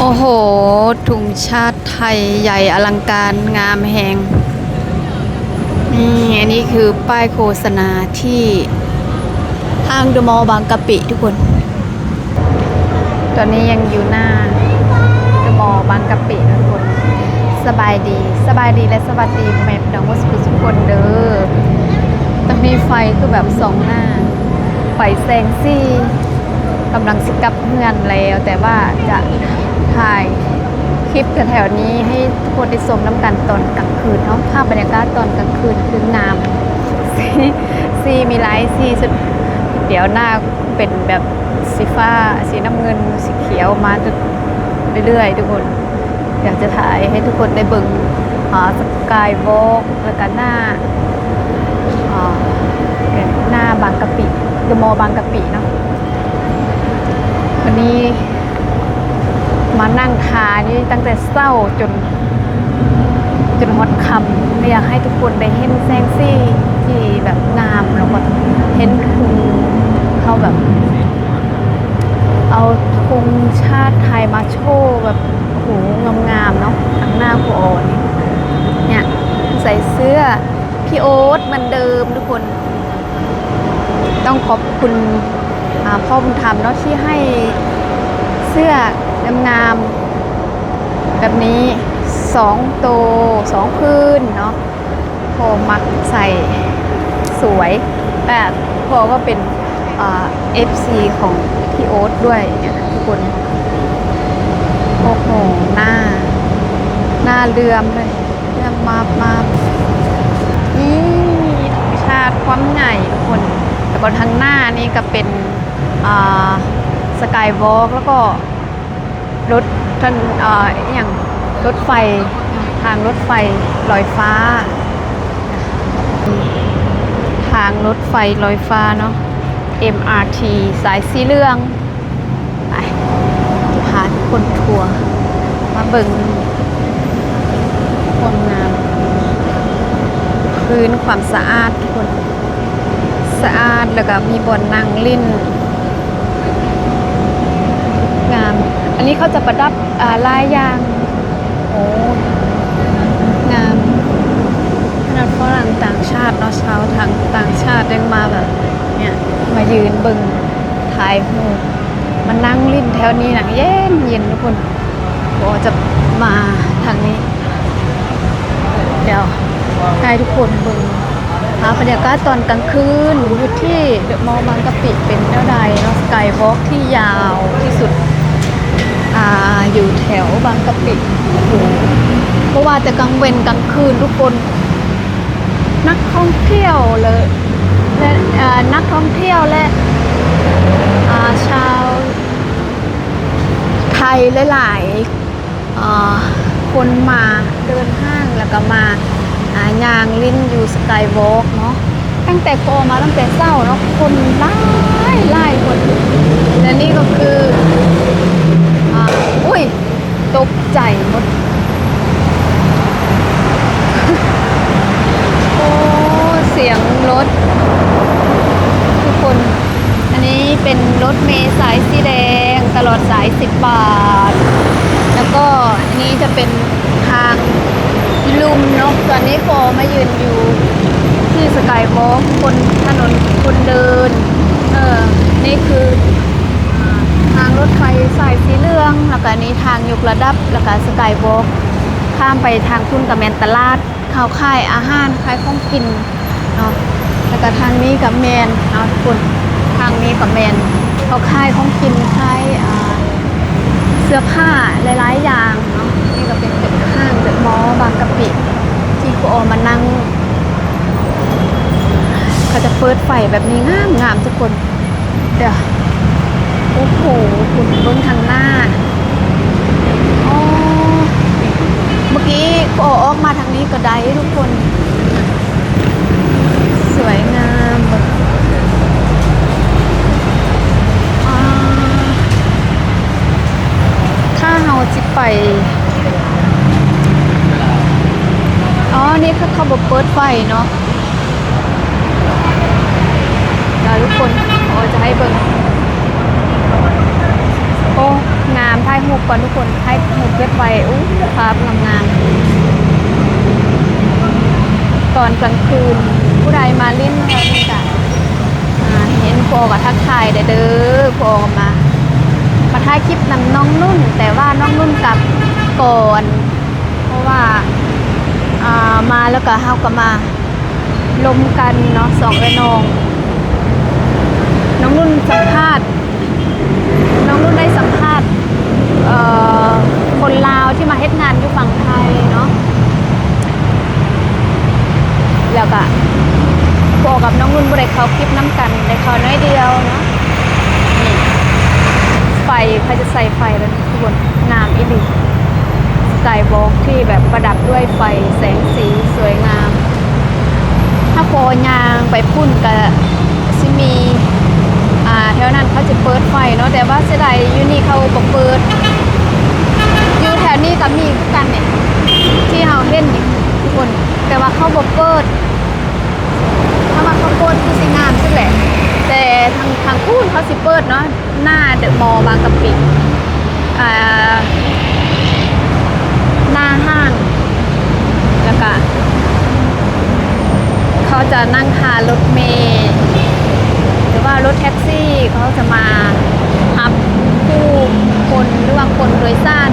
โอ้โหถุงชาติไทยใหญ่อลังการงามแหงนี่อันนี้คือป้ายโฆษณาที่ห้างเดอะมอลล์บางกะปิทุกคน ตอนนี้ยังอยู่หน้าเดอะมอลล์บางกะปิทุกคน สบายดีสบายดีและสวัสดีแม่พี่น้องว่าสุทุกคนเด้อตอนนี้ไฟคือแบบสองหน้า ไฟแซงซี่กำลังสิกับเฮือนแล้วแต่ว่าจะ ถ่ายคลิปแถวๆนี้ให้ทุกคนได้ชมน้ำกันตอนกลางคืนเนาะภาพบรรยากาศตอนกลางคืนคืองามซีซีมีไลท์ซีสุดเดี๋ยวหน้าเป็นแบบสีฟ้า สีน้ำเงิน สีเขียวมาเรื่อยๆทุกคน อยากจะถ่ายให้ทุกคนได้เบิ่งสกายวอล์กแล้วก็หน้าหน้าบางกะปิเดอะมอลล์บางกะปิเนาะวันนี้ นั่งทานี่ตั้งแต่เศร้าจน จนฮอดคำไม่อยากให้ทุกคนได้เห็นแสงซี่ที่แบบงามแล้วก็เห็นคือเขาแบบ เอาธงชาติไทยมาโชว์แบบโอ้โหงามๆเนาะทั้งหน้าครูโอนี่เนี่ยใส่เสื้อพี่โอ๊ตเหมือนเดิมทุกคน ต้องขอบคุณพ่อบุญธรรมเนาะที่ให้เสื้องามๆ แบบนี้สองโตวสองพื้นเนาะพอมักใส่สวยแบบพอก็เป็นเอฟซีของพี่โอ๊ตด้วยเนี่ยนะทุกคนโอ้โหหน้า หน้าเลื่อมเลยเลื่อมมาบมาบนี่ธรรมชาติความใหญ่ทุกคน แต่บนทางหน้านี่ก็เป็นสกายวอล์กแล้วก็ รถท่านออย่างรถไฟทางรถไฟลอยฟ้า ทางรถไฟลอยฟ้าเนาะ MRT สายสีเหลืองไปพาทุกคนทัวร์มาเบิ่งความงามพื้นความสะอาดทุกคน สะอาดแล้วก็มีบอนนั่งลิ้น งาม อันนี้เขาจะประดับลายยาง โอ้งามขนาดฝรั่งต่างชาติเนาะชาวทางต่างชาติยังมาแบบเนี่ยมายืนบิ่งถ่ายรูปมานั่งลิ้นแถวนี้หนังเย็นเย็นทุกคนก็จะมาทางนี้ เดี๋ยวให้ทุกคนบิ่งหาบรรยากาศตอนกลางคืนอยู่ที่เดอะมอลล์บางกะปิเป็นแนวใดเนาะสกายวอล์กที่ยาวที่สุด อ่าอยู่แถวบางกะปิโอ้โหเพราะว่าแต่กลางเวนกลางคืนทุกคน นักท่องเที่ยวเลยและนักท่องเที่ยวและชาวไทยหลายๆคนมาเดินห้างแล้วก็มาอ่ายางลิ้นอยู่สกายวอล์กเนาะตั้งแต่โกมาตั้งแต่เศร้าเนาะคนไล่ไล่คนและนี่ก็คือ ตกใจหมด โอ้ เสียงรถ ทุกคน อันนี้เป็นรถเมล์สายสีแดง ตลอดสาย 10 บาท แล้วก็อันนี้จะเป็นทางลุมเนาะตอนนี้โฟมายืนอยู่ที่สกายวอล์กคนถนนคนเดิน เออ นี่คือ ทางรถไฟสายสีเหลือง แล้วก็นี้ทางยกระดับ แล้วก็สกายวอล์กข้ามไปทางทุ่นกับแมนตลาดข้าวค่ายอาหารค่ายของกินเนาะแล้วก็ทางนี้กับแมนเอาทุกคนทางนี้กับแมนเขาวค่ายของกินค่ายอ่เสื้อผ้าหลายๆอย่างเนาะนี่ก็เป็นเป็นห้างเดอะมอบางกะปิที่กูออมานั่งเขาจะเปิดไฟแบบนี้งามงามทุกคน เดี๋ยว โอ้โหคุณเบิ้งทางหน้าอ๋อเมื่อกี้กูออกมาทางนี้ก็ได้ทุกคน สวยงามแบบอ่าถ้าเราจิไป อ๋อ นี่คือเขาบอกเปิดไฟเนาะเดี๋ยวทุกคนโอ้จะให้เบิ่ง อ้งามถ่ายรูปก่อนทุกคนถ่ายรูปเก็บไว้อู้ภาพงามๆตอนกลางคืน ผู้ใดมาเล่นเรานี่จ้ะเห็นโปกับทักทายเด้อโปกับมามาถ่ายคลิปนำน้องนุ่น แต่ว่าน้องนุ่นกลับก่อน เพราะว่าอ่ามาแล้วก็เฮาก็มาลมกันเนาะสองระนอง น้องนุ่นสัมภาษณ์ น้องนุ่นได้สัมภาษณ์คนลาวที่มาเฮ็ดงานอยู่ฝั่งไทยเนาะแล้วก็บอกกับน้องนุ่นบ่ได้เขาคลิปน้ำกันได้เขาน้อยเดียวเนาะนี่ไฟเขาจะใส่ไฟแล้วทุกคนงามอีหลีสกายบล็อกที่แบบประดับด้วยไฟแสงสีสวยงาม ถ้าโปรยางไปพุ่นกับซิมี อ่าแถวนั้นเขาจะเปิดไฟเนาะแต่ว่าเสียดายอยู่นี่เขาบอกเปิด อยู่แถวนี้ก็มีคือกันเนี่ยที่เราเห็นนี่ทุกคน แต่ว่าเขาบอกเปิดถ้ามาเขาเปิดคือสิงามซึ่งแหละ แต่ทางทางพูนเขาสิเปิดเนาะหน้าเดอะมอลล์บางกะปิอ่าหน้าห้างแล้วก็เขาจะนั่งทารถเมล์ หรือว่ารถแท็กซี่เขาจะมารับผู้คนหรือว่าคนโดยสาร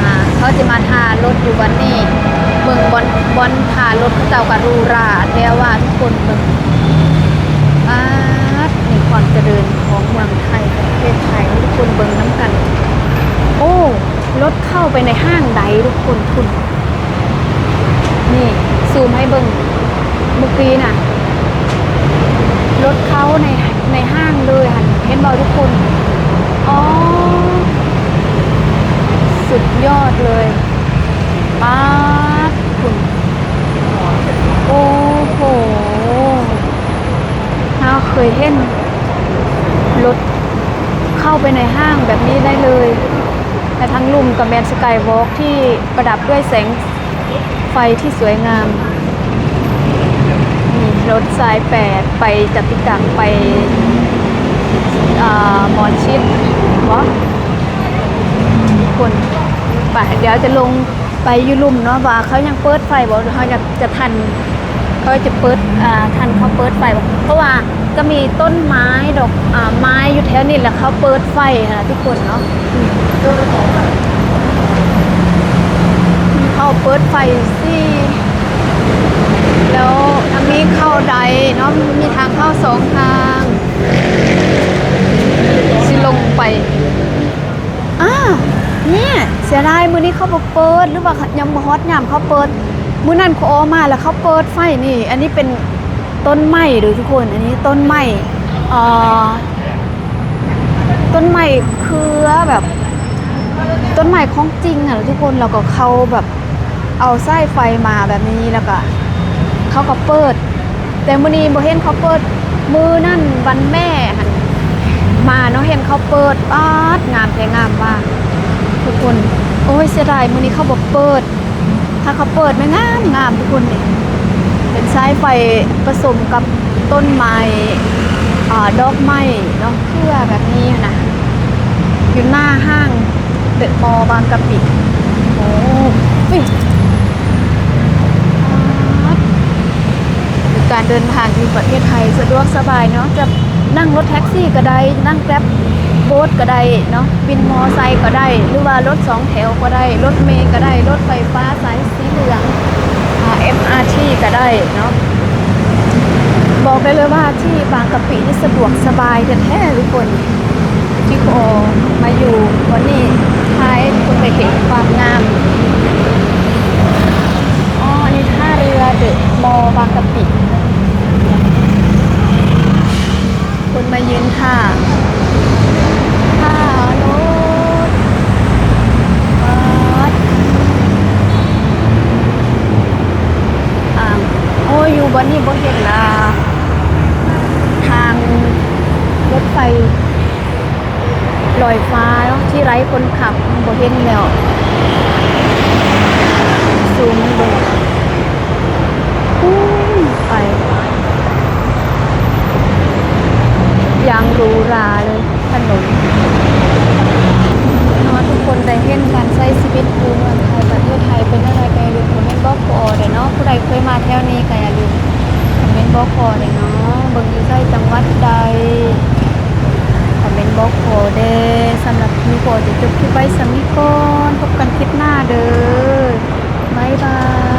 อ่าเขาจะมาทารถอยู่วันนี้เมืองบอนบอนทารถเขาเจ้ากับรูราแล้วว่าทุกคนเมืองอาดในความเจริญของเมืองไทยประเทศไทยทุกคนเบิ่งน้ำกัน โอ้รถเข้าไปในห้างใดทุกคนคุณนี่ซูมให้เบิ่งเมื่อกี้น่ะ ถเขาในในห้างเลยค่ะเห็นบอทุกคน อ๋อ สุดยอดเลยป๊าคุณโอ้โหเราเคยเห็นรถเข้าไปในห้างแบบนี้ได้เลยแต่ทั้งลุมกับแมนสกายวอล์กที่ประดับด้วยแสงไฟที่สวยงาม ถสายแปดไปจตุจักรไปหมอชิดวะคนไปเดี๋ยวจะลงไปยุลุ่มเนาะว่าเขายังเปิดไฟบอกเขาจะจะทันเขาจะเปิดอ่าทันเขาเปิดไฟบ่เพราะว่าก็มีต้นไม้ดอกอ่าไม้อยู่แถวนี้แหละเขาเปิดไฟนะทุกคนเนาะเขาเปิดไฟสิแล้วทางนี้ เข้าใดเนาะมีทางเข้าสองทางสิลงไปอ้าเนี่ยเสียดายมือนี้เขาเปิดหรือว่ายังบ่ฮอตยามเขาเปิดมือนั้นเขาออมาแล้วเขาเปิดไฟนี่ อันนี้เป็นต้นไม้ดูทุกคนอันนี้ต้นไม้เอ่อต้นไม้เครือแบบ ต้นไม้ของจริงอะทุกคนแล้วก็เขาแบบเอาไส้ไฟมาแบบนี้แล้วก็เขาก็เปิด แต่มื้อนี้บ่เห็นเขาเปิดมือนั่นวันแม่หันมาเนาะเห็นเขาเปิดปาดงามแท้งามว่ากทุกคน โอ้ยเสียดายมื้อนี้เขาบ่เปิด ถ้าเขาเปิดไม่งามงามทุกคนนี่เป็นสายไฟผสมกับต้นไม้อ่าดอกไม้เนาะเพื่อแบบนี้นะอยู่หน้าห้างเดอะมอบางกะปิโอ้ย การเดินทางที่ประเทศไทยสะดวกสบายเนาะจะนั่งรถแท็กซี่ก็ได้ นั่งแกร็บโบ๊ทก็ได้เนาะบินมอไซค์ก็ได้ หรือว่ารถสองแถวก็ได้ รถเมล์ก็ได้ รถไฟฟ้าสายสีเหลืองอ่า MRT ก็ได้เนาะบอกได้เลยว่าที่บางกะปินี่สะดวกสบายแท้ๆทุกคนที่โคมาอยู่วันนี้ท้ายคุณไปเห็นความงามอ๋ออันนี้ท่าเรือเดอะมอ บางกะปิคนมายืนท่าท่ารถบัสอ่าโอ้ยอยู่บนนี้บ่เห็นละทางรถไฟลอยฟ้าที่ไร้คนขับบ่เห็นแล้ว ซูมให้ดู ไปยางรูราเลยถนนทุกคนได้เห็นการใช้ชีวิตอยู่เมืองไทยประเทศไทยเป็นอะไรก็อย่าลืมคอมเมนต์บอกพอเด้อเนาะผู้ใดเคยมาแถวนี้ก็อย่าลืมคอมเมนต์บอกพอเด้อเนาะเบิ่งอยู่ใช้จังหวัดใดคอมเมนต์บอกพอเด้สำหรับคลิปพอจะจบคลิปไว้สำนี้ก่อนพบกันคลิปหน้าเด้อบ๊ายบาย